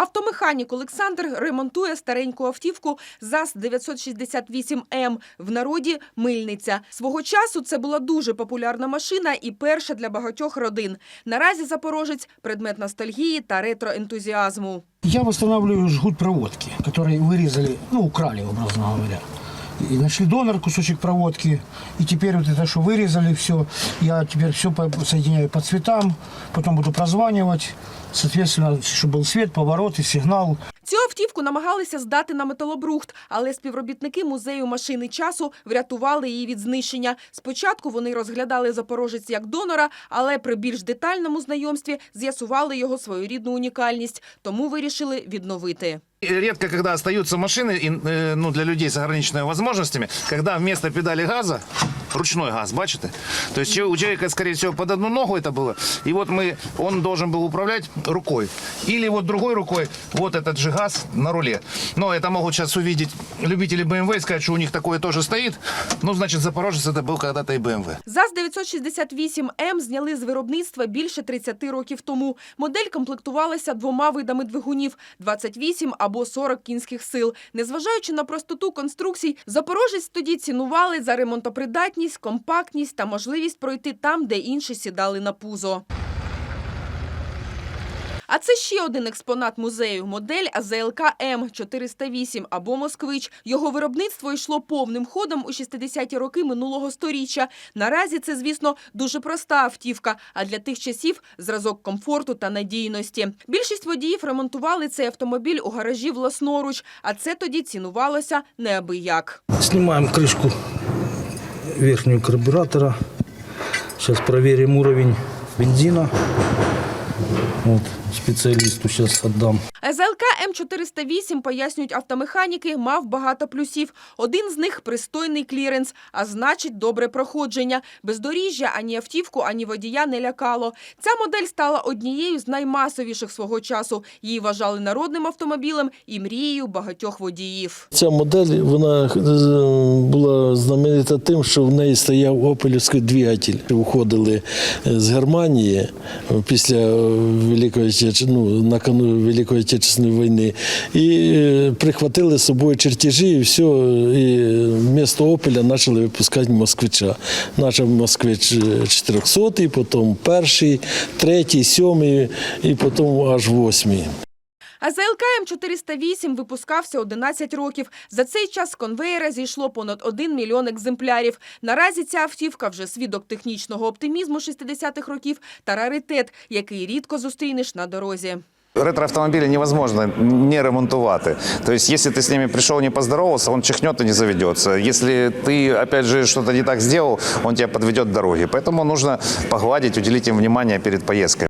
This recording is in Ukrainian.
Автомеханік Олександр ремонтує стареньку автівку ЗАЗ 968М в народі Мильниця. Свого часу це була дуже популярна машина і перша для багатьох родин. Наразі запорожець предмет ностальгії та ретроентузіазму. Я встановлюю жгут проводки, який вирізали, ну, украли, образно говоря. И нашли донор, кусочек проводки, и теперь вот это, что вырезали, все, я теперь все соединяю по цветам, потом буду прозванивать, соответственно, чтобы был свет, повороты, сигнал. Цю автівку намагалися здати на металобрухт, але співробітники музею машини часу врятували її від знищення. Спочатку вони розглядали запорожець як донора, але при більш детальному знайомстві з'ясували його своєрідну унікальність, тому вирішили відновити. Редко, когда остаются машины и, э, ну, для людей с ограниченными возможностями, когда вместо педали газа ручной газ, бачите? То есть че- у человека, скорее всего, под одну ногу это было, и вот мы, он должен был управлять рукой. Или вот другой рукой вот этот же газ на руле. Но это могут сейчас увидеть любители BMW и сказать, что у них такое тоже стоит. Ну, значит, Запорожец это был когда-то и BMW. ЗАЗ 968М зняли з виробництва більше 30 років тому. Модель комплектувалася двома видами двигунів – 28 або 40 кінських сил. Незважаючи на простоту конструкцій, запорожець тоді цінували за ремонтопридатність, компактність та можливість пройти там, де інші сідали на пузо. А це ще один експонат музею – модель АЗЛК М408 або «Москвич». Його виробництво йшло повним ходом у 60-ті роки минулого сторіччя. Наразі це, звісно, дуже проста автівка, а для тих часів – зразок комфорту та надійності. Більшість водіїв ремонтували цей автомобіль у гаражі власноруч, а це тоді цінувалося неабияк. Снимаем крышку верхнюю карбюратора. Сейчас проверим уровень бензина. Вот, специалисту сейчас отдам. СЛК М408, пояснюють автомеханіки, мав багато плюсів. Один з них – пристойний кліренс, а значить добре проходження. Бездоріжжя ані автівку, ані водія не лякало. Ця модель стала однією з наймасовіших свого часу. Її вважали народним автомобілем і мрією багатьох водіїв. Ця модель вона е, була знаменита тим, що в неї стояв опелівський двигатель. Виходили е, з Германії після е, Великої Ну, накану Великої Отечественної війни і е, прихватили з собою чертежі, і все, і місто опеля почали випускати москвича. Начав москвич 400, потім перший, третій, сьомий і потім аж восьмий. А ЗЛК М408 випускався 11 років. За цей час з конвеєра зійшло понад 1 мільйон екземплярів. Наразі ця автівка вже свідок технічного оптимізму 60-х років та раритет, який рідко зустрінеш на дорозі. Ретроавтомобили невозможно не ремонтувати. То есть, если ты с ними пришел, не поздоровался, он чихнет и не заведется. Если ты, опять же, что-то не так сделал, он тебя подведет к дороге. Поэтому нужно погладить, уделить им внимание перед поездкой.